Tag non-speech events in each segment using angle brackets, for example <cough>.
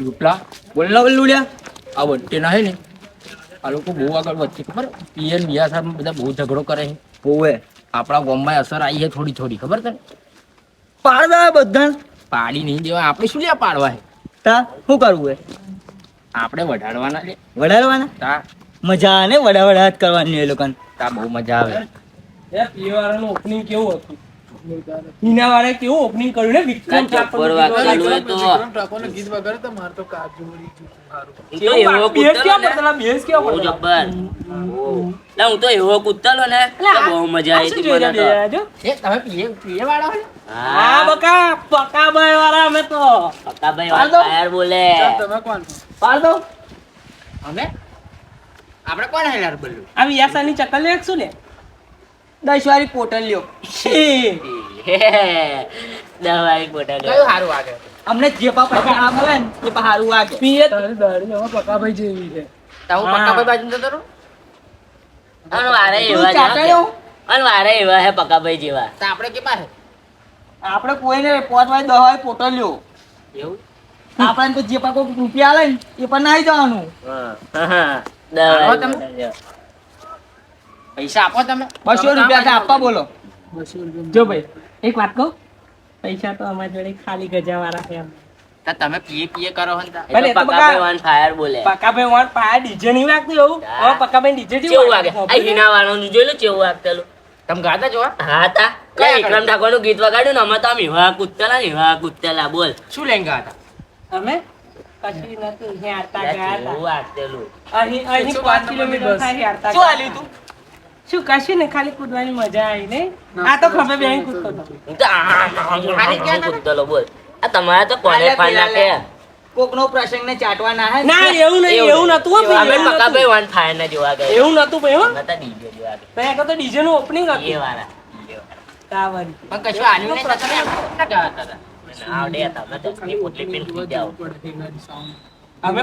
રૂપલા બોલના આ વચ્ચેના હે ને. આ લોકો બહુ આગળ વચ્ચે. ખબર? પીએન બિયા સાહેબ બધા બહુ ઝઘડો કરે છે. હોવે. આપણા ગામમાં અસર આવી છે થોડી થોડી. ખબર તને? પાડવા બધા પાડી નહીં દેવા. આપણે શું લ્યા પાડવા હે? તા શું કરવું હે? આપણે વઢાડવાના લે. વઢાડવાના? તા. મજા ને વડા વડાટ કરવાની એ લોકોને. તા બહુ મજા આવે. વાળાનું ઓપનિંગ કેવું હતું? હિના વાળાએ કેવું ઓપનિંગ કર્યું ને વિક્રમ ઠાકોર ગીત વગાડે તો વિક્રમ ઠાકોર ને ગીત. હું તો એવો બેસ બેસ બહુ જબ્બર. ના હું તો એવો કૂદતલો ને બહુ મજા આવી શું હતી મને તો. એ તમે પીએ પીએ વાળા? હા. વાળા અમે તો. બોલે. ચાલ તમે કોણ પાડ. દો અમે? આપણે કોણ હેલાર બોલ્યું? આ વિયાસાની ચકલ લેખશું ને દસ વાળી પોટલ લ્યો. <laughs> દવાઈ પોતા કયું સારું વાગે? અમને જે પા પૈસા આ મળે ને એ પા સારું વાગે. પીએ તારી દાડી હવે પકાભાઈ જેવી છે. તો હું હા. બાજુ જતો રહું? અન વારે એવા ચાટાડ્યો? વારે એવા હે પકાભાઈ જેવા. તો આપણે કે પાસે આપણે કોઈને પોત વાય દવાઈ પોટો લ્યો. એવું? આપણે તો જે પા કોઈ રૂપિયા આલે ને એ પણ નાઈ જવાનું. હા. પૈસા આપો તમે. બસો રૂપિયા આપવા બોલો. બસો રૂપિયા જો ભાઈ. એક વાત કહું? પૈસા તો અમારી જોડે ખાલી ગજા વાળા છે એમ. તમે પીએ પીએ કરો હો તા. પક્કાભાઈ ફાયર બોલે. પકાભાઈ વાળ ફાયર ડીજે નહીં વાગતું એવું? હવે પકાભાઈ ડીજે ચેવું વાગે? આ હિના વાળાનું જોઈ લો કેવું વાગતેલું. તમે ગાતા જોવા હા? તા. કઈ વિક્રમ ઠાકોરનું ગીત વગાડ્યું ને અમે તો આમ હિવા કૂદતેલા ને હિવા કૂદતેલા બોલ. શું લઈને ગાતા? અમે? કશી નતું હેરતા ગયા હતા. વાગતેલું? અહીં અહીં પાંચ કિલોમીટર થાય હેરતા શું. આલ્યું તું? શું કશું ને ખાલી કૂદવાની મજા આવી ને આ તો ખબર બેન કૂદતો બોલ આ તમારા તો કોને ફાન નાખે કોકનો પ્રસંગ ને ચાટવા ના હે ના એવું નહીં એવું નતું અમે પકા નતું. પક્કાભાઈ ફાયર ને જોવા ગયા એવું નતું ભાઈ હો નતા ડીજે જોવા ગયા ભાઈ તો ડીજે નું ઓપનિંગ હતું એ વાળા. કાવરી પણ કશું આલ્યું નહીં તમે ના ગયા હતા આવડે તમે પોટલી પીને. અમે.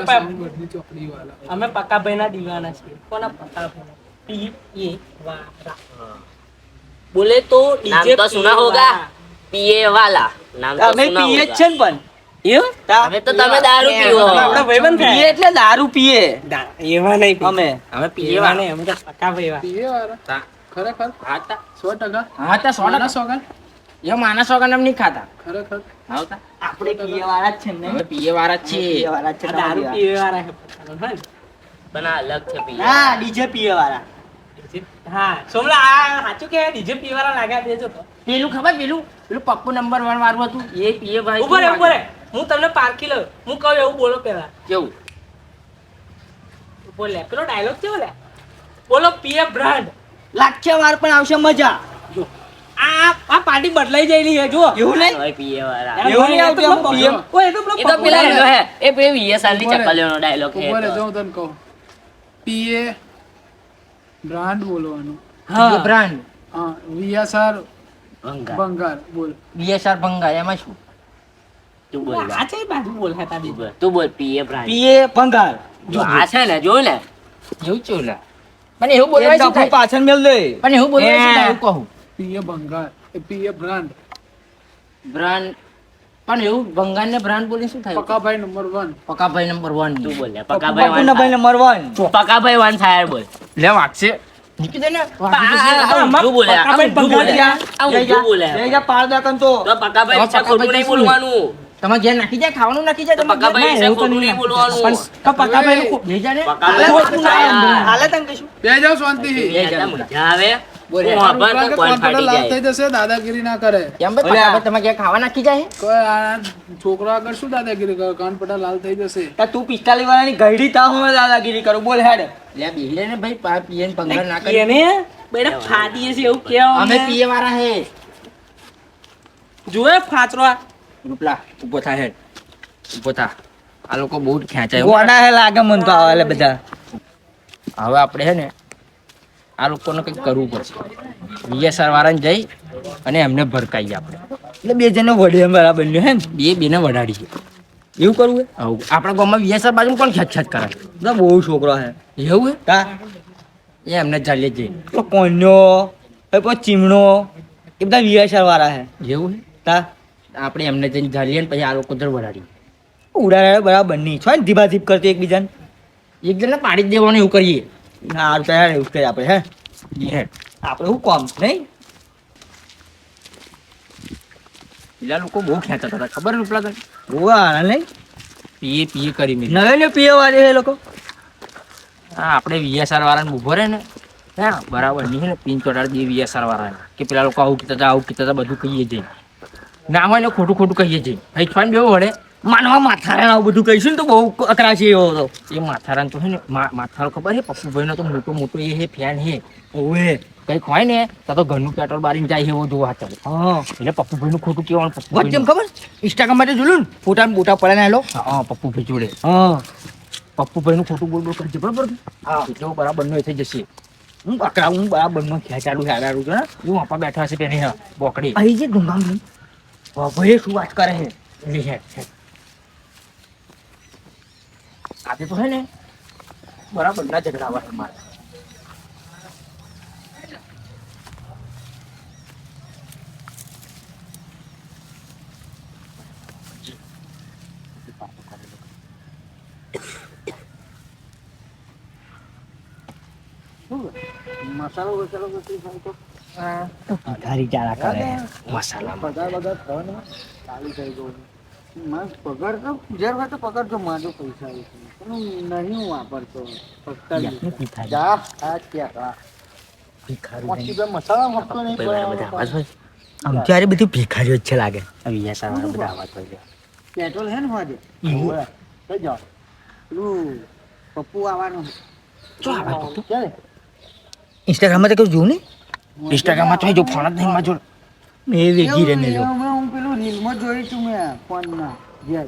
અમે પક્કાભાઈ ના દીવાના છીએ કોના પક્કાભાઈ એ વાળા બોલે તો નામ ડીજે તો સુના હોગા. પીએ વાલા. નામ તો અમે સુના પીએ હોગા. છે ને પણ. એવું તા- તો તમે દારૂ પીવો આપણે ભાઈબંધ પીએ એટલે દારૂ પીએ. એવા નહીં. અમે. અમે પીએ એવા નહીં અમે તો પકા ભાઈવા પીએ વાળા. ખરેખર? હા તા. સો ટકા? હા તા સો સોના ટકા સોગન? એ માણસ વગર નહીં ખાતા. ખરેખર? આવતા આપણે પીએ વાળા જ છે ને. પીએ વાળા છે પીએ વાળા છે દારૂ પીએ વાળા છે? પણ અલગ છે પીએ હા ડીજે પીએ વાળા હા સોમલા આ સાચું કે? ડીજે પીવાળા લાગ્યા દેજો તો. પેલું ખબર પેલું? પેલું પપ્પુ નંબર વન વાળું હતું. એ પીએ ભાઈ ઉપર ઉપર હું તમને પારખી લઉં. હું કહું એવું બોલો પેલા કેવું? બોલે પેલો ડાયલોગ કેવો લે? બોલો પીએ બ્રાન્ડ લાખ્યા વાર પણ આવશે મજા. આ આ પાર્ટી બદલાઈ જયેલી છે જો એવું નહીં? પીએ વાળા. એવું નહીં આવતું એ તો આમાં પેલો PM. ઓય, એ તો પેલો એ તો પેલા. હે. એ પે વીએ સાલની ઊભો રહે. ડાયલોગ છે તો. જો હું તને કહું. પીએ બ્રાન્ડ બોલવાનું. હા. બ્રાન્ડ હા. વીએસઆર ભંગાર. બોલ. વીએસઆર ભંગાર એમાં શું? તું બોલ આ છે બાજુ બોલ હતા તું તું બોલ પીએ બ્રાન્ડ પીએ ભંગાર. જો આ છે ને જો ને. એવું લા બોલવાય એક શું પાછળ મેલ દે. પણ એવું. થાય એવું કહું? પીએ બંગાર એ પીએ બ્રાન્ડ બ્રાન્ડ પણ એવું ભંગાર ને બ્રાન્ડ બોલી શું થાય? Pakabhai number one. Pakabhai number one. તું બોલ પકાભાઈ વાન પપ્પુના ભાઈને મરવાન પક્કાભાઈ વાન ફાયર બોલ. લે વાગશે. તમે ઘેર નાખી જાય ખાવાનું નાખી જાય વાન. હાલે કશું? બે આવે. દાદાગીરી ના કરે. તમે ઘેર ખાવા નાખી જાય કોઈ આ આગળ શું દાદાગીરી કરે? કાન પટા લાલ થઈ જશે. તું પિસ્તાલીસ વાળાની ગઈડી તા હું દાદાગીરી કરું. બોલ હેડ. લે બેહી ને ભાઈ પા પીએ ને ભંગાર ના કરી. એને બેટા ફાટીએ છે એવું કેવું અમે પીએ વાળા હે જોયે ફાચરો રૂપલા ઊભો થા હેડ. ઊભો થા. આ લોકો બહુ ખેંચાય ગોડા હે લાગે મન તો આવે લે બધા. હવે આપણે હે ને આ લોકોને કંઈક કરવું પડશે. વીએસઆર વાળાને જઈ અને એમને ભરકાઈએ આપણે. એટલે બે જણને વડે બરાબર હે ને બે બેને વડાડીએ એવું કરવું હે? આવું. આપણા ગામમાં વીએસઆર બાજુ કોણ ખેંચ ખેંચ કરે? બહુ છોકરો હે. એવું હે? તા એ એમને ચાલીએ જઈએ તો કોન્યો પછી પેલો ચીમણો? એ બધા વીએસઆર વાળા હે. એવું હે? તા આપણે એમને જઈને ઝાલીએ ને પછી આ લોકો જર વડાડીએ ઉડાડે બરાબર નહીં. છો ને ધીબા ધીપ કરતી એકબીજાને. એક જણને પાડી જ દેવાનું એવું કરીએ. સારું તો હેડ એવું જ કરીએ આપણે હે. આપણે શું કોમ? નહીં? પેલા લોકો બહુ ખેંચતા હતા ખબર ને પેલા બહુ આના નહીં? પીએ પીએ કરી મેં. નવે ને પીએ વાળે એ લોકો. હા આપણે વીએસઆર વાળાને ઊભો રહે ને. હા બરાબર નહીં ને? પિન ચોટાડી દઈએ વીએસઆર વાળાને. કે પેલા લોકો આવું કીધા હતા આવું કીધા હતા બધું કહીએ જઈએ ના હોય ને ખોટું ખોટું કહીએ જઈએ ભાઈ છોન બેવું વળે. માનવા માથારે આવું બધું કહીશું ને તો બહુ અકરાશી છે એવો હતો. એ માથારાન તો છે ને માથારો ખબર હે પપ્પુભાઈનો તો મોટો મોટો એ હે ફેન હે ઓવે. કંઈક હોય ને તો તો ઘરનું પેટ્રોલ બારીને જાય એવો જોવા ચાલે હા. એટલે પપ્પુભાઈનું ખોટું કહેવાનું વચ્ચે કેમ ખબર? ઇન્સ્ટાગ્રામ માટે જોયું ને ફોટા મોટા પડે ને હેલો હા પપ્પુભાઈ જોડે. હા. પપ્પુભાઈનું ખોટું બોલ બોલ કરજે બરાબર? હા. એટલે બરાબર નો થઈ જશે. હું અકરા હું બરાબર નો ખેંચાડું હેડાડું છું હું આપા બેઠા હશે તેની હા, બોકડી. અહીં જે ગંગા ભાઈ શું વાત કરે છે? હેડ, હેડ. આજે તો હે ને? બરાબર ના ઝઘડા આવે મારે મસાલો ભિખારી કરે. મસાલા પગાર બગાર થવાનો ચાલુ થઈ ગયો માસ પગાર તો હોય તો પગાર તો મારો પૈસા આવે નહીં વાપરતો પગાર જા. આ ક્યાં? કા મોટી બે મસાલા મૂકતો નહીં પણ આમ ત્યારે બધું ભિખારીઓ જ છે લાગે. પેટ્રોલ હે ને હોજે જાઓ. પેલું પપ્પુ આવવાનું. ઇન્સ્ટાગ્રામમાં તો કઈ જોયું ને ઇન્સ્ટાગ્રામમાં તો જો ફોન જ નહીં માં જો એ વેગી રે ને જો હું પેલું રીલમાં જોઈ છું મેં ફોનમાં. ઘેર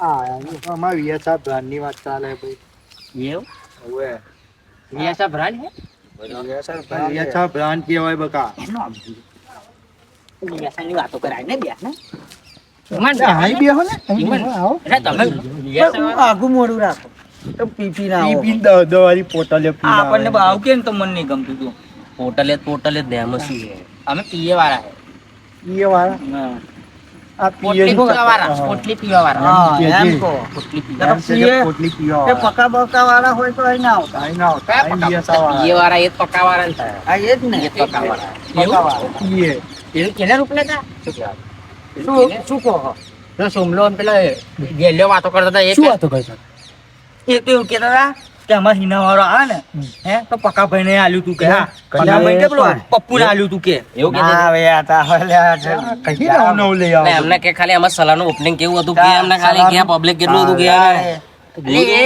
અમારા વિયાસા બ્રાન્ડની વાત ચાલે ભાઈ. એવું? હવે વીએસઆર બ્રાન્ડ હે? વિયાસા બ્રાન્ડ કહેવાય બકા. વીએસઆરની વાતો કરાય ને બે ને ઈમાન બે હાઈ બે હો? ને. ઈમાન. આવો. એટલે તમે આગું મોડું રાખો. તો પીપી ના પી આવો. પી દહ દહ વાળી પોટલીઓ આપણને ભાવ કે ને તો મને નહીં ગમતું તું? પોટલે પોટલે શું છે અમે પીએ વાળા પીએ વાળા? પોટલી વાળા પોટલી પીવા વાળા હા એમ જે. પોટલી પીવા એમ પોટલી પીવા એ વાળા પકા બકા વાળા હોય તો અહીં આવતા. આઈ આવતા, આઈ વિયાસા વાળા. પીએ વાળા એ પકા વાળા ને થાય. આ એ જ ને. પકા વાળા પકા વાળા. પીએ. કેને શું શું? કહો? પેલો સોમલો પેલા પેલો ગેલ્યો વાતો કરતા હતા એ શું વાતો કરતા એ તો એવું કહેતા હતા કે અમાર હિના વાળો આવે ને હે? તો પકા ભાઈ ને આલ્યું તું કે હા. પકા ભાઈ કે પેલો પપ્પુ ને આલ્યું તું કે. એવું કે. હવે આ તા હવે કઈ નવું નવું લઈ આવો એમને કે ખાલી આમાં સલાહનું ઓપનિંગ કેવું હતું કે એમને ખાલી કે પબ્લિક કેટલું હતું કે એટલે એ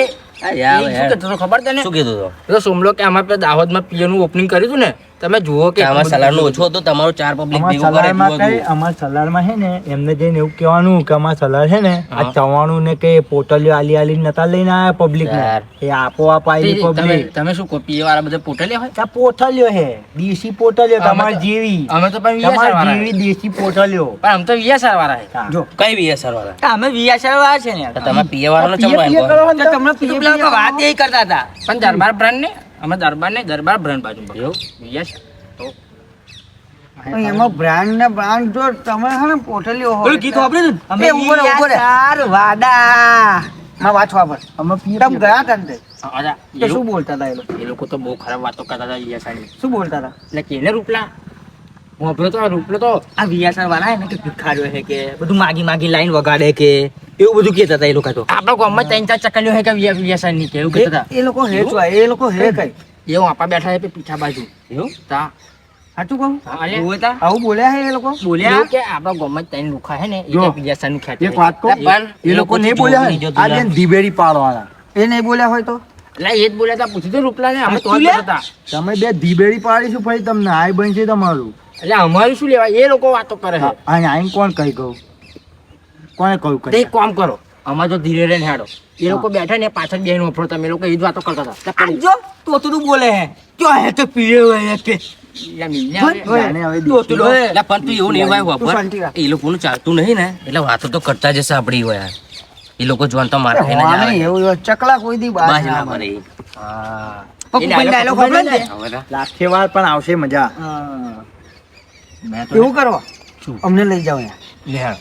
યાર, શું કીધું ખબર તને? શું કીધું તો? સોમલો કે અમાર પે દાહોદમાં પીએ નું ઓપનિંગ કર્યું હતું ને? તમે જુઓ કે કે આમાં સલાહનું ઓછો હતો તમારો ચાર પબ્લિક ભેગું કરે કઈ. અમાર સલાડમાં છે ને એમને જઈને એવું કહેવાનું કે અમાર સલાડ છે ને આ ચવાણું ને કે પોટલીઓ આલી આલી નતા લઈને આયા પબ્લિક ને એ આપોઆપ આયેલી તે- પબ્લિક તમે શું પીએ વાળા બધા પોટલીઓ હોય? આ પોટલીઓ હે દેશી પોટલીઓ તમારી જેવી. અમે તો પણ તમાર વાળા જેવી દેશી પોટલીઓ. પણ આમ તો વીએસઆર વાળા છે જો કઈ VSR વાળા? અમે વિયાસર વાળા છે ને તમે પીએ વાળાનો ચમ પીએ પીએ વાંધો? તો તમને પેલા લોકો વાત એ કરતા હતા. પણ દરબાર બ્રાન્ડ ને અમે દરબાર ને દરબાર બ્રાન્ડ બાજુ એવું તો એમાં બ્રાન્ડ ને બ્રાન્ડ જો તમે હે ને પોટલીઓ હોય. ગીત ને? અમે વાડા. માં વાંચવા પર અમે પીએ ગયા હતા ને? શું બોલતા હતા એ લોકો? એ લોકો તો બહુ ખરાબ વાતો કરતા હતા ની શું બોલતા હતા એટલે કેને રૂપલા. વાપરો તો રૂપલો તો આ વિયાસર વાળા હે કે ભિખારીઓ છે કે બધું માગી માગી લાઈન વગાડે કે એવું બધું કહેતા હતા એ લોકો તો. આપણા ગામમાં ત્રણ ચાર ચકલીઓ છે કે વિયાસરની કે એવું કહેતા હતા. એ લોકો હે છો એ લોકો હે કઈ? એવું આપા બેઠા છે પીઠા બાજુ. એવું? તા. સાચું કહું? હા, હતા આવું બોલ્યા હે એ લોકો? બોલ્યા કે આપણા ગામમાં ત્રણ લુખા છે ને એ કે વીએસઆર એક વાત કહું? પણ એ લોકો નહીં બોલ્યા હે આ બેન ધીબેરી પાળવાળા એ નહીં બોલ્યા હોય તો? એટલે એ જ બોલ્યા હતા પૂછ્યું તો રૂપલા ને અમે તો તમે બે ધીબેરી પાડીશું ભાઈ તમને આઈ બનશે તમારું. એટલે અમારું શું લેવા એ લોકો વાતો કરે છે. અને આઈને કોણ કહી ગયું? કોણે કહ્યું તે એક કામ કરો. અમાર તો ધીરે રહીને હેડો. એ લોકો બેઠા ને પાછળ બેન ઓફરો તમે લોકો એ જ વાતો કરતા હતા. જો તોતરું બોલે હે જો હે તો પીએ હોય કે. એ લોકોનું ચાલતું નહીં ને. એટલે વાતો તો કરતા જશે આપડી હોય એ લોકો જોવાનું તો માર એવું ચકલા કોઈ દી બાજ ના મારે. તો લાઠીવાર પણ આવશે મજા. મેં કરો. શું? અમને લઈ જાઓ યાર.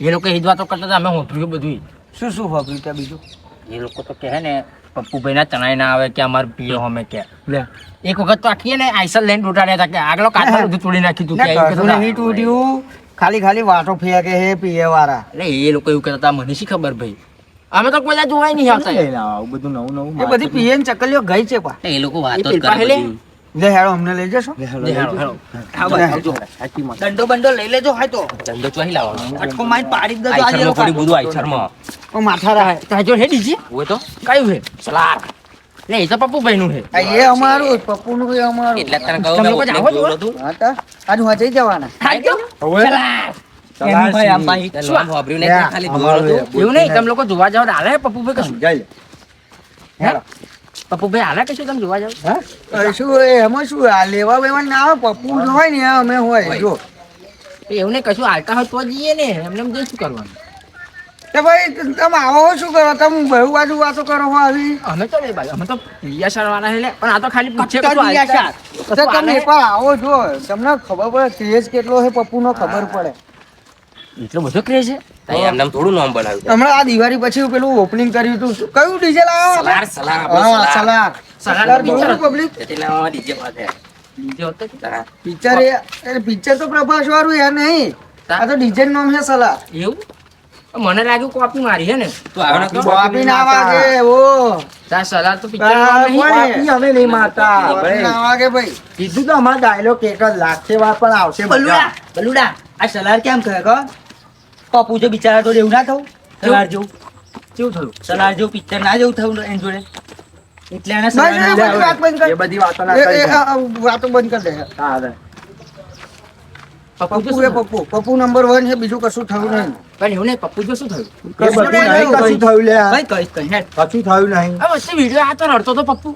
એ લોકો હિદવા તો કરતા હતા અમે હોભર્યું બધું શું શું વાપર્યું ત્યાં બીજું? એ લોકો તો કહે ને પપ્પુભાઈ ના તણાઈ ના આવે કે અમારે પીએ અમે કે. લે એક વખત તો આખી ને આઈસર લઈને ડોટાડ્યા હતા કે આગલો કાચમાં બધું તોડી નાખી તું એવું. નહીં તૂટ્યું. ખાલી ખાલી વાતો ફેંકે હે પીએ વાળા એટલે એ લોકો એવું કહેતા હતા મને શી ખબર ભાઈ? અમે તો કોઈ જોવાય નહીં આવતા. બધું નવું નવું એ બધી પીએ ને ચકલીઓ ગઈ છે પા એ લોકો વાતો કરે. લે હેડો અમને લઈ જશો? લે હેડો, હેડો. હા ભાઈ આવજો. દંડો બંડો લઈ લેજો હાય તો. ધંધો ચોહી લાવવાનો. અટકો મારી પાડી જ દેજો આજે થોડી લોકો પડી બધું ઓ માથા રાખ તાજો હે ડીજી? ઓય તો. કયું હે? સલાડ લે એ તો પપ્પુભાઈ નું હે એ અમારું પપ્પુનું એ અમારું. એટલે જ તને કહું તમે મેં લોકો ઓપનિંગ છો? હા તો આજ જવાના. હા ભાઈ આમ ભાઈ તે નામ વાપર્યું નહીં, તે ખાલી જોવાનું હતું. એવું નહીં તમે લોકો જોવા જાવ તો પપ્પુ ભાઈ કશું? જાય લે. હે? પપ્પુભાઈ હાલે કશું તમે જોવા જાવ? હા? શું એમાં શું આ લેવા બેવા ના આવે પપ્પુ હોય ને અમે હોય જો. એવું કશું હાલતા હોય તો જઈએ ને એમને એમ શું કરવાનું? તો ભાઈ તમે આવો શું કરો? તમે બહુ બાજુ વાતો કરો હો આવી. અમે તો ભાઈ અમે તો પિયાસાર વાળા છે પણ આ તો ખાલી પૂછે તો તમે એકવાર આવો જો. તમને ખબર પડે ક્રેઝ કેટલો છે પપ્પુનો ખબર પડે. એટલો બધો ક્રેઝ છે? એમને થોડું નામ બનાવ્યું હમણાં આ દિવાળી પછી પેલું ઓપનિંગ કર્યું હતું કયું ડીજે લાવ્યા સલાડ, સલાડ, આપણો હા salad. Salad. Salad salad picture જોયું પબ્લિક તેના આમાં DJ પાસે. બીજો હતો કે? તારા. પિક્ચર એ પિક્ચર તો પ્રભાસ વાળું યાર નહીં. આ તો ડીજે નામ છે સલાડ. એવું? મને લાગ્યું કોપી મારી હે ને. તું આવ્યો ના વાગે ઓ. તાર સલાડ તો પિક્ચર નહીં બાપી અમે નહીં મારતા. ના વાગે ભાઈ. કીધું તો અમારે ડાયલોગ એક જ લાગશે વાર પણ આવશે બલુડા બલુડા આ સલાર કેમ કહે કહો પપ્પુ જો બિચારા તો એવું ના થવું? સલાર જેવું. કેવું થયું? સલાર જેવું પિક્ચર ના જેવું થયું એની જોડે? એટલે એને બસ, એ બધી વાત ના કરી વાતો બંધ કરી દે. હા હવે. પપ્પુ પપ્પુ એ પપ્પુ. પપ્પુ નંબર વન છે બીજું કશું થયું નહીં. પણ એવું નહીં પપ્પુ જો શું થયું? કશું થયું લે. કઈ કઈ કશું થયું નહીં. આ વીડિયો આ તો રડતો તો પપ્પુ.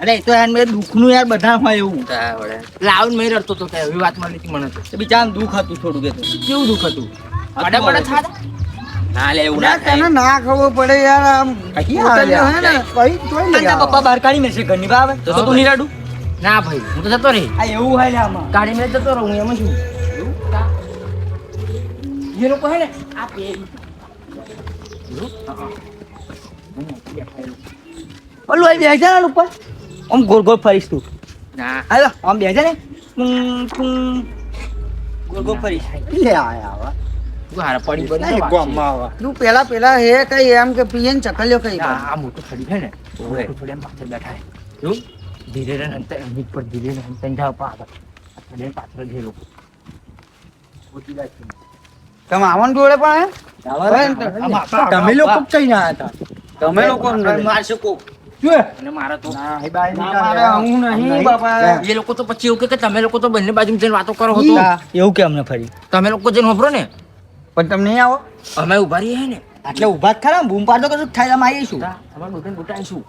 અરે એ તો યાર મેં દુઃખનું યાર બધા હોય એવું. લાવન. લાવ મેં રડતો તો કે એવી વાત મળી હતી મને તો. તો દુઃખ હતું થોડું કે કેવું દુઃખ હતું? પડે પડે થાતા? ના લે એવું ના, ના થાય. તને ના ખબર પડે યાર આમ કઈ હોટલ ને કઈ? જોઈ લે પપ્પા બહાર કાઢી મેળશે ઘરની બહાર આવે? તો તો તું નહીં રડું? ના ભાઈ હું તો જતો રહી. આ એવું હોય ને આમાં. ગાડી મેં જતો રહું એમાં શું એ લોકો હે ને આ પે ઓલું અહીં બેસે ઉપર આમ ગોળ ગોળ ફરીશ તું. ના. હાલો આમ બેસે ને. ટું, ટું. ગોળ ગોળ ફરીશ. લે આયા હવે. તું હારા પડી બની તો ગામમાં હવે. તું પેલા પેલા હે કઈ એમ કે પીએન ચકલ્યો કઈ આ મોટો થડી છે ને. મોટું થડી એમ પાછળ બેઠા છે. એવું ધીરે રહીને અંતર એમની પર ધીરે રહીને અંતર જાવ પાછળ આ થડીને પાછળ જે લોકો તમે આવન જોડે પણ તમે લોકો કઈ ના હતા. તમે લોકો મારશે કોક. અને મારા તો ના, એ બાઈ ના, નીકળ્યા. મારે હું નહીં, નહીં. બાપા. એ લોકો તો પછી એવું કહે કે તમે લોકો તો બંને બાજુ જઈને વાતો કરો હતો એવું કે અમને ફરી? તમે લોકો જઈને વાપરો ને. પણ તમે આવો. અમે ઊભા રહીએ ને. એટલે ઊભા જ ખરા બૂમ પાડતો કશું થાય અમે આવીશું તમારે દુકાન બુટાઈશું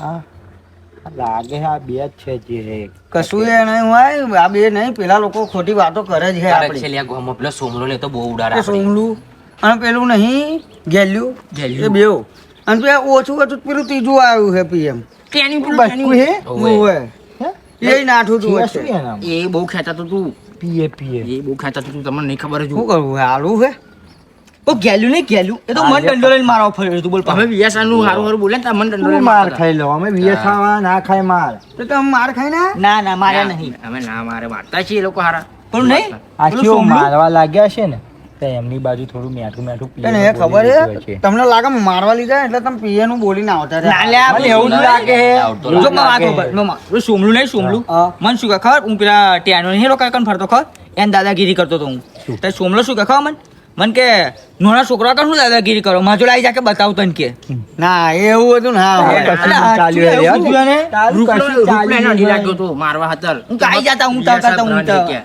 હા. લાગે આ બે જ છે જે. કશું એ નહીં હોય. આ બે નહીં પેલા લોકો ખોટી વાતો કરે જ છે આપણી. પેલો સોમલો ને તો બહુ ઉડાડે સોમલું. અને પેલું નહીં ગેલ્યું. ગેલ્યું. બેવ અને પેલું ઓછું હતું પેલું ત્રીજું આવ્યું છે પીએમ. ટ્રેનિંગ બસકું હે? ઓવે. એ નાઠું તું વચ્ચે. એ બહુ ખેંચાતું તું. પીએ પીએ. એ બહુ ખેંચાતું તું તમને નહીં ખબર જ શું કરવું હાલું છે ઓ ગેલું નહીં ગેલું એ તો મન દંડો લઈને મારવા ફર્યો તું બોલ અમે વીએસઆરનું હારું હારું બોલે તો દંડો માર ખાઈ લો. અમે વીએ ખાવા ના ખાય માર. તો તમે માર ખાઈ ના? ના ના માર્યા નહીં. અમે ના મારે મારતા છીએ એ લોકો હારા. પણ નહીં? આ કેવું મારવા લાગ્યા છે ને? તો એમની બાજુ થોડું મેઠું મેઠું પીએ એ ખબર છે? તમને લાગે મારવા લીધા એટલે તમે પીએ નું બોલીને આવતા ના રહ્યા લે આપણે એવું જ લાગે. હે. જો એવું વાત ઉપરમાં સોમલું નહીં સોમલું. મન શું ખબર? હું પેલા ટેનો નહીં રોકા કન ફરતો ખબર? એને દાદાગીરી કરતો તો હું. તો સોમલો શું કે ખબર મન? મન કે નોના છોકરા કર શું દાદાગીરી કરો? માજો લાવી જા કે બતાવ તન કે. ના એવું હતું ના મારવા હતા હું કાઈ જાતા, હું તાર કરતા, હું તાર.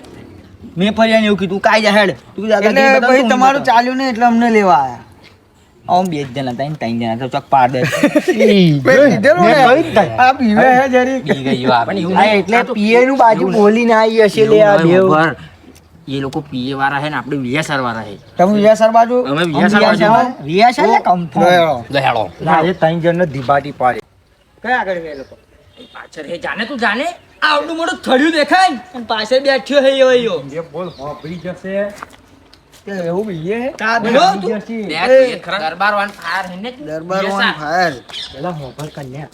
મેં ફરિયાને એવું કીધું કાઈ જા હેડ. તું દાદા ભાઈ તમારું ચાલ્યું ને એટલે અમને લેવા આયા. આમ બે જણા હતા ને ત્રણ જણા હતા ચોક પાડ. દે ને આ પીવે હે જરી પી ગઈ આ. પણ એવું હા એટલે પીએ નું બાજુ બોલીને આવી હશે લે આ બેવ. એ લોકો પીએ વાળા છે ને આપણે વીએસઆર વાળા છે. તમે વિયાસર બાજુ? અમે વિયાસર બાજુ. છે ને. ગયો. લે હેડો. આજે ત્રણ જણ ને ધીબાટી પાડે. કયા આગળ ગયા લોકો? પાછળ હે જાને તું જાને? આવડું મોટું થડ્યું દેખાય અને પાછળ બેઠ્યો હે યો. એ બોલ હોભળી જશે. કે એવું બીજે? તા બોલો તું? ફાયર હે ને? દરબાર વાન ફાયર. હે?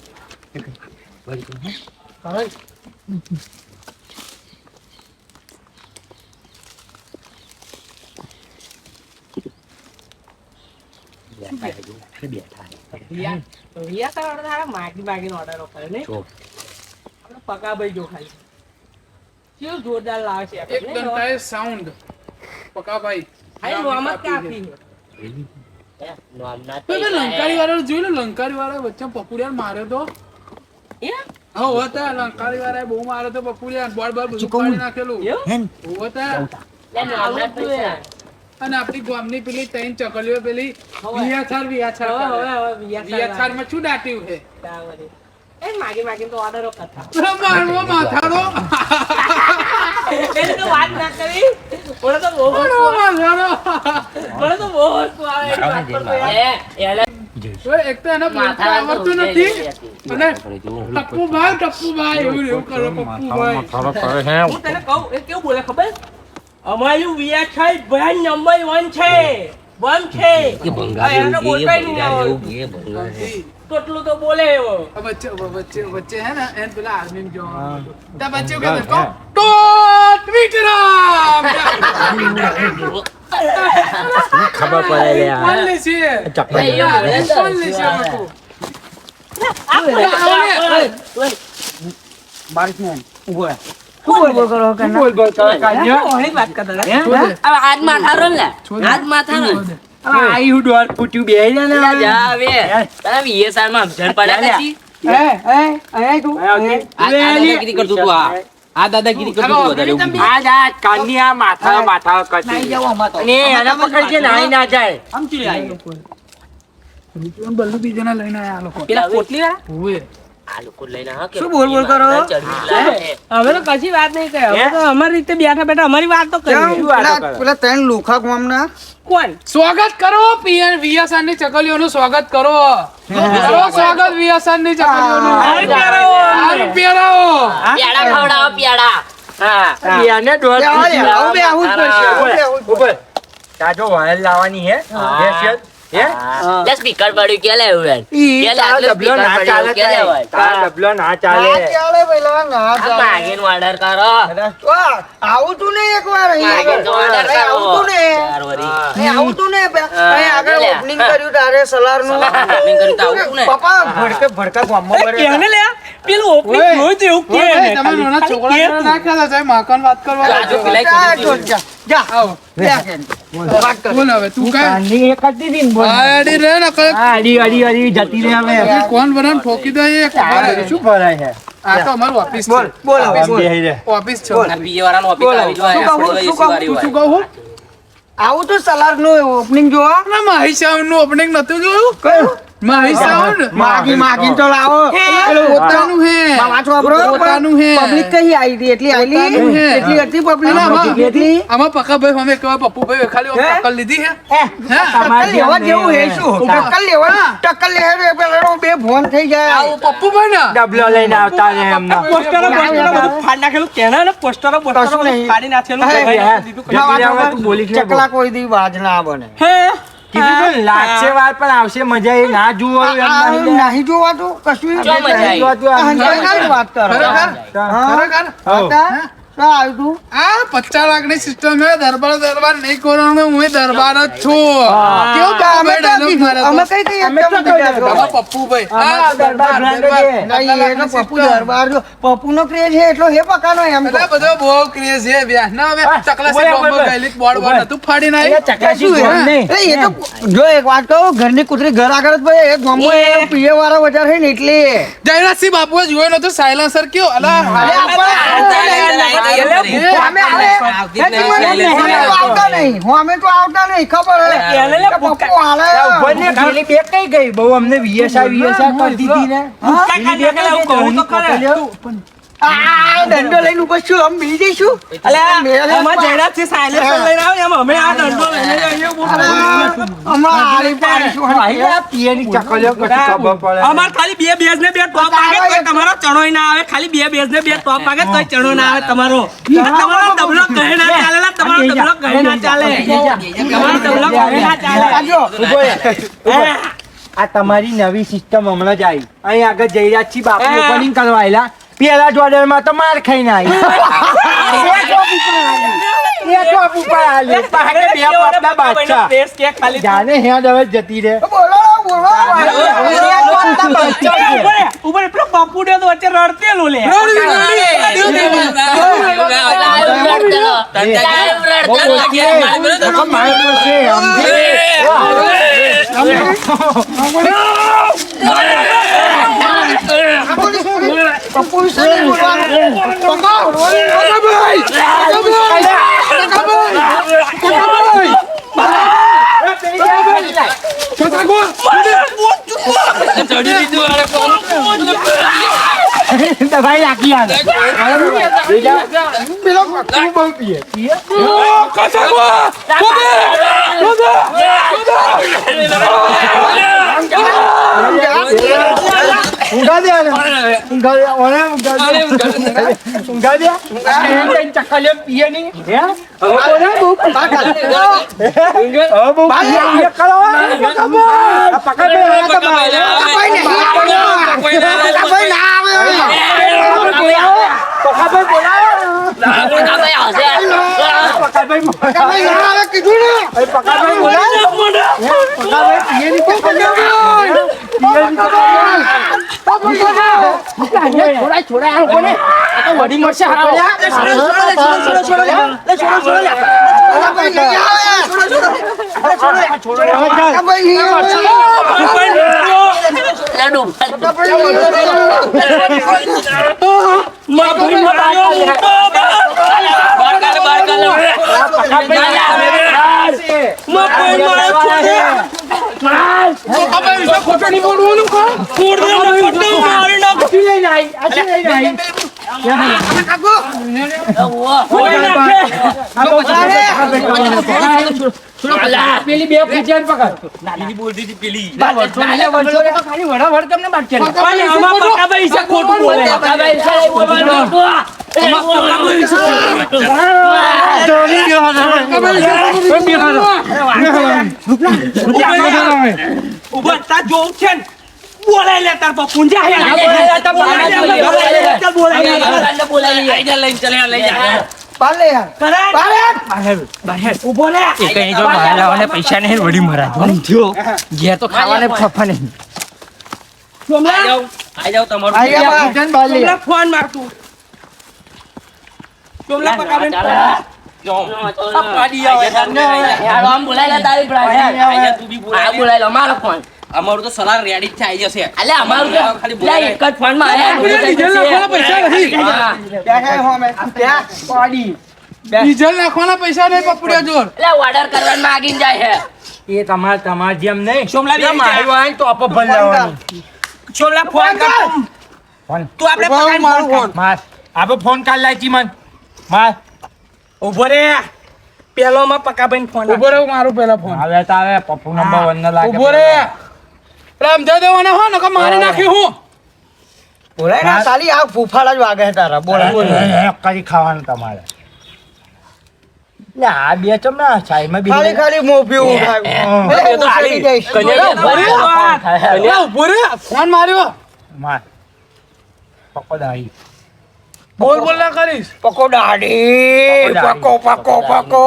ને? દરબાર VSR. ઓન ફાયર જોરદાર હોભળ છે એક ઘંટાએ સાઉન્ડ પકાભાઈ કાફી લંકારી વાળા જોઈ લો. લંકારી વાળા વચ્ચે પપુડિયા માર્યો તો. હા હોતા લંકારી વાળા બહુ માર્યો તો બોલ બધું નાખેલું. હોતા અને આપણી ગામની પેલી ત્રણ ચકલીઓ પેલી વિયાછાર વિયાછાર વિયાછારમાં શું દાટ્યું છે. મારવો માથાનો મારવો માથાનો ઓય, એક તો એને બોલતા આવડતું નથી. અને ટપ્પુભાઈ ટપ્પુભાઈ એવું એવું કરો પપ્પુભાઈ હું તને કહું એ કેવું બોલે ખબર? અમારું વ્યાખ્યાય ભયાન નંબર વન છે. વન છે. એ એને એ નહીં ભંગાર કેટલું તો બોલે એવો. વચ્ચે વચ્ચે વચ્ચે હે ને એન પેલા આર્મી જોવા ત્યાં વચ્ચે કે "કહો, ટોટ વિક્રમ!" ખબર પડે <laughs> લે આ. કોણ લે છે? કોણ લે છે આ લોકો? બોલ બોલ કરો કન્યા કોની વાત કરતા હતા? છોડ દે, હાથ માથારો ને. માથારો છોડ દે. આઈ હું ડોર ફૂટ્યું બેહી ને જા હવે. તારા VSR માં સમજણ પડ્યા નથી એ એ એ તું. આ આ દાદાગીરી તું આ. આ દાદાગીરી કરતું તું વધારે એવું. આ જા કાની આ માથા માથા કરતી અને એને પકડ છે નાઈ ના જાય. આમ ચૂલી બલ્લુ બીજાને લઈને આયા લોકો. પેલા? હોવે. આ લોકો લઈને હા કે શું બોલ બોલ કરો? ચડવી તો કશી વાત નહીં કરી. અમે તો અમારી રીતે બેઠા બેઠા અમારી વાત તો કરી પેલા પેલા ત્રણ લુખા ગામના. કોણ? સ્વાગત કરો પીએન વિયાસાનની ચકલીઓનું સ્વાગત કરો. કરો સ્વાગત વિયાસાનની ચકલીઓનું હારી. હારી. પ્યાડા ખવડાવો પ્યાડા. હા. આવો, બે આવું ઉપર તાજો લાવવાની હે. હે? શેઠ? હે. લે સ્પીકર પડ્યું કે લેવું કે લે તારો આટલું ડબલો ના ચાલે કે ડબલો ના ના ચાલે ચાલે પેલા ના ચાલે. માગીને order કરો. આવું તું ને એકવાર અહીં તો આગળ. order આવું તું ને ચાર આવું તું ને અહીં આગળ ઓપનિંગ કર્યું તારે સલારનું. ઓપનિંગ કર્યું તો આવું ને. પપ્પા ભડકે ભડકા ગામમાં ભરે કેને લે પેલું ઓપનિંગ હોય તો એવું કે ને. તમે નાના છોકરા સાહેબ, માખણ વાત કરવા રાજુ લાગ્યો. પેલા જા, જા, જા. આવો. લે. કે. બોલ. હવે તું કઈ એક હતી ને બોલ. આ રે ને કઈ હા અડી અડી અડી જતી રહે હવે. કોણ બનાવીને ઠોકી દે એ ખબર આ નથી. શું? ભરાય છે. આ તો અમારું ઓફિસ બોલ બોલ હવે, બોલ. ઓફિસ છે. બીજે વાળાનું office આવી જાય, શું કહું? શું તું આવું તું સલારનું ઓપનિંગ જોવા. ના માહી નું ઓપનિંગ નતું જોયું? કયું? માહી સાઉન્ડ? માગી માગી તો લાવો. પેલું પોતાનું હે. વાંચો વાપરો પોતાનું હે. પબ્લિક કઈ આવી હતી? એટલી હે. એટલી હતી પબ્લિક? આમાં- એટલી આમાં પકાભાઈ અમે કેવા પપ્પુભાઈ ખાલી હે? ટક્કર લીધી હે. ટક્કર લેવા જેવું હે શું? ટક્કર લેવા ટક્કર લે પેલા બે ફોન થઈ જાય. પપ્પુ પપ્પુભાઈ ને? ડબલો લઈને આવતા રહે એમના. પોસ્ટરો પોસ્ટરો બધું ફાડી નાખેલું કેના ને? પોસ્ટરો પોસ્ટરો. ફાડી નાખેલું. નાખી દીધું. ને ચકલા કોઈ દી બાજ ના બને. હે? કીધું તો લાગશે વાર પણ આવશે મજા એ ના જોવાનું નહીં જોવાતું કશું નહીં જોવાતું. વાત કરો. ખરેખર? આવ્યું તું આ પચાસ સિસ્ટમ દરબાર દરબાર નહીં કરવાનું હું દરબાર જ છું અમે કઈ કઈ દરબાર પપ્પુ નો ક્રેઝ છે એટલો હે પકાનો એમ બધો બહુ ક્રેઝ છે વ્યાસ ના બોમ્બે. ગયેલી બોર્ડ બોર્ડ ફાડી ગોળ હે? એ તો જો એક વાત કહું ઘરની કૂતરી ઘર આગળ જ ભાઈ એ પીએ વાળા વધારે છે ને એટલે જયરાજસિંહ બાપુએ જોયો નતો સાયલન્સર કયો અલા કઈ ગઈ? બહુ અમને વીએસઆઈ વીએસઆઈ કરી દીધી ને. તો દંડો લઈને ઉપર છું અમે બી જઈશું અલ્યા, મેરે છે silencer લઈને આવે, એમ અમે આ દંડો લઈને અમાર ખાલી બે બેઝ ને બે ટોપ વાગે તોય તમારો ચણો ના આવે ખાલી બે બેઝ ને બે ટોપ આવે તો ચણો ના આવે તમારો તમારો ડબલો કહે ના ચાલે ના તમારો ડબલો કહે ના ચાલે તમારો ડબલો કહે ના ચાલે ઊભો. આ તમારી નવી સિસ્ટમ હમણાં જ આવી અહીં આગળ જયરાજ છીએ બાપુ. ઓપનિંગ કરવા આયેલા પેલા જોડરમાં તો માર કે ખાલી જાને હેડ દવે જતી રે. ઉપર તો વચ્ચે રડતેલું લે ઓછી છે. લોકો માર પડશે, સમજી? પપ્પુ વિશે નહીં બોલવાનું દવાઈ રાખી આવે પેલો બહુ પીએ પીએ ઊંઘા દે આને. ઊંઘા દે, ઓને ઊંઘા દે. ઊંઘા દે. આ બેન ચક્કલીઓ પીએ નહીં. હે? હવે બહુ પીએ. હવે બહુ પીએ કરો. આ પકડ બે, આ તો મારે. પકડ બોલાવો. પકડભાઈ બોલાવો. કીધું ને પકડભાઈ બોલાવો. પકડભાઈ પીએ નહીં તો પકડો. પીએ નહીં તો છોડાય છોડાય આ લોકોને આ તો વડી મળશે હારા. ખોટો નહીં બોલવાનું કો? પેલી બે પૂછ્યા પકડ પેલી વર્ષો તો ખાલી વડાવડ તમને બાકી છે. અને આમાં પક્કાભાઈ છે ખોટું બોલે ઊભા તા જોઉં છે ને બોલાય લે તાર પપ્પુ જા. હે બોલાય. લે તાર બોલાય. લે બોલાય લે તાર બોલાય. લે પાલે યાર. કરાય. ઊભો લે. એ કઈ જો બહાર લાવવાને પૈસા નહીં વડી મરા થયો. ઘેર તો ખાવાને ફફા નહીં. સોમલા આઈ ગયા બા. પૂછન બાલી. ફોન માર તું સોમલા પકાવેન અમારું તો સલાહ રેડી જ થઈ જશે. ડીઝલ નાખવાના પૈસા નથી. ત્યાં કાંઈ હોમે. ત્યાં પાડી. ડીઝલ નાખવાના પૈસા નહીં પપડ્યો જોર. એ તમાર તમાર જેમ નહીં. સોમલા પેલા મારું આય તો અપ ભલ લેવાનું. સોમલા ફોન કર. ફોન. તું આપણે પકડ મારું ફોન. માર. આપણે ફોન કાલ લાયચી મન. માર. ઊભો રે. પેલો માં પકાભાઈ ફોન ઊભો રે મારું પેલો ફોન. આવે તો આવે પપ્પુ નંબર વન ના લાગે ઊભો રે. રામજા દેવાના હો ને મારી નાખી હું. બોલાય ના સાલી આ ફૂફાડા જ વાગે તારા. બોલાય. કરી ખાવાનું તમારે. બે ના બી ખાલી ખાલી. કન્યા ફોન માર્યો. માર. પપ્પો બોલ બોલ ના કરીશ. પકો દાડી Pako.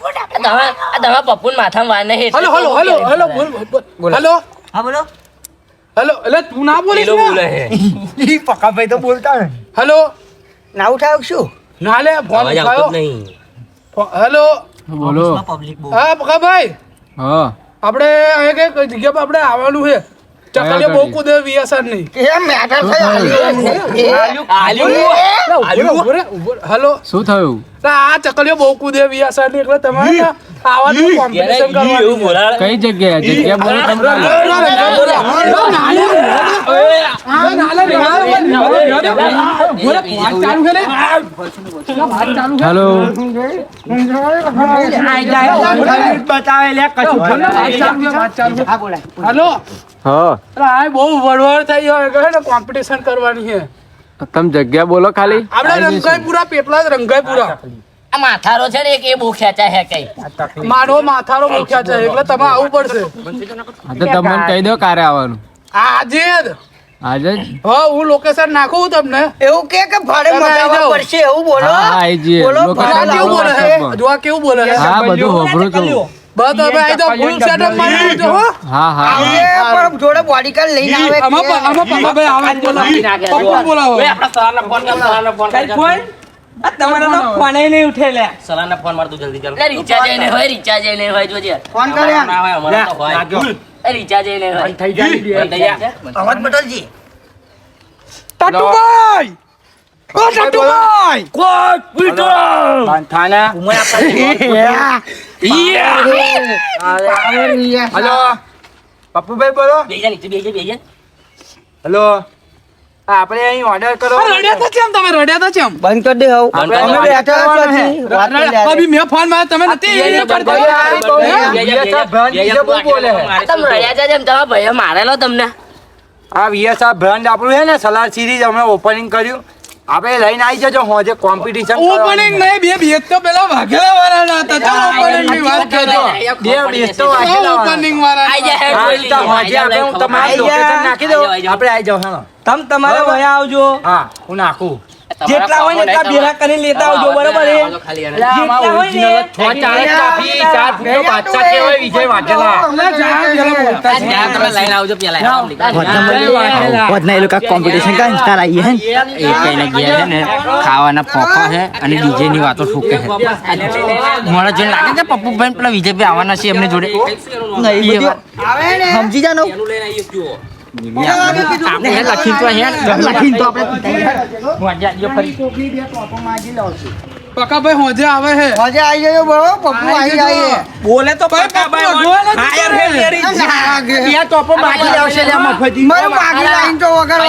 Pako Pako hello hello hello hello બોલ બોલ, બોલ. હલો? હા બોલો. હલો એટલે તું ના બોલીશ ને? ઈ પક્કાભાઈ તો બોલતા ને હલો? ના ઉઠાવ શું? ના લે ફોન ઉઠાયો. ફો- હલો? બોલો. હા પકા ભાઈ હા. આપણે અહીંયા કઈ કઈ જગ્યા પર આપણે આવવાનું છે? ચકલીઓ બહુ કૂદે VSR નહીં એ મેટર થઈ. હલો શું થયું આ ચકલીઓ બહુ કૂદે VSR નહીં એટલે તમારે ને કોમ્પિટિશન કરવાનું કઈ જગ્યાએ જગ્યા બોલો હેલો હલો હા. આ બહુ થઈ કહે ને કોમ્પિટિશન કરવાની છે. તમે જગ્યા બોલો ખાલી. આપણે રંગાઈપુરા પેટલા રંગાઈપુરા. આ માથારો છે ને એક એ બહુ ખેંચાય હે કઈ. મારો માથારો મુખ્યા છે એટલે તમે આવવું પડશે. તો તમને કહી દો કારે આવવાનું. આજે જ. આજે હા હું લોકેશન નાખું તમને. એવું કે કે ભાડે જાઓ. પડશે એવું બોલો? હા બોલો, આ કેવું બોલે છે? કેવું બોલે હા બધું હોભળું છું બસ તમે આવી જાઓ ફૂલ સેટઅપ મારી દેજો હો. હા હા. પણ જોડે બોડી કાર્ડ લઈને આવે આમાં પ- આમાં પપ્પાભાઈ આવે બોલાવો. પપ્પુ બોલાવો. કઈ ફોન આ તમારા તો ફોને નહીં ઉઠેલે. એટલે રિચાર્જ ય હોય રિચાર્જ ય હોય જોજે. ફોન કર્યા? ના હોય અમારે તો હોય. એ રિચાર્જ નહીં હોય. અવાજ બદલજી ટટ્ટુભાઈ ઓ ટટ્ટુભાઈ હલો પપ્પુભાઈ બોલો બેજા નીચે બેજા બેજા હલો આપણે અહીં ઓર્ડર કરો રડ્યા તો ચેમ તમે રડ્યા તો બંધ કરી દે હવે અમે બેઠા છો. અભી મેં ફોન માર્યો તમે નથી એ કરતા. આ તમે રડ્યા છે જેમ તમારા ભાઈએ મારેલો તમને આ વીએસઆર બ્રાન્ડ આપણું છે ને સલાર સિરીઝ અમે ઓપનિંગ કર્યું આપણે લઈને આવી જજો હોજે કોમ્પિટિશન ઓપનિંગ નહીં બે બે તો પેલા વાઘેલા વાળા હતા. ચાલો ઓપનિંગની વાત કરજો. બે બેસ તો વાઘેલા ઓપનિંગ વાળા આઈ જા હા, તો હોજે આપણે હું તમારું લોકેશન નાખી દઉં. આપણે આવી જાવ હેલો તમ તમારે વયા આવજો. હા હું નાખું. જેટલા હોય ને એટલા ભેગા કરીને લેતા આવજો બરોબર એ જેટલા હોય ને લઈને આવજો પેલા વધના એ લોકો કોમ્પિટિશન કા ઇન્સ્ટા લાવીએ હે એ કઈને ગયા છે ને ખાવાના પોપા છે અને ડીજે ની વાતો ઠોકે છે મને જોઈને લાગે છે પપ્પુભાઈ પેલા વિજયભાઈ આવવાના છે એમને જોડે? નહીં આવે ને. સમજી જાનો આપણે હેડ લખીને પકાભાઈ હોજે આવે હે હોજે આવી ગયો બરો પપ્પુ આવી જાય બોલે તો પકાભાઈ બોલે તો હે મેરી બે ટોપો માજી લાવશે લે મફતી મારું માગી લાઈન તો વગર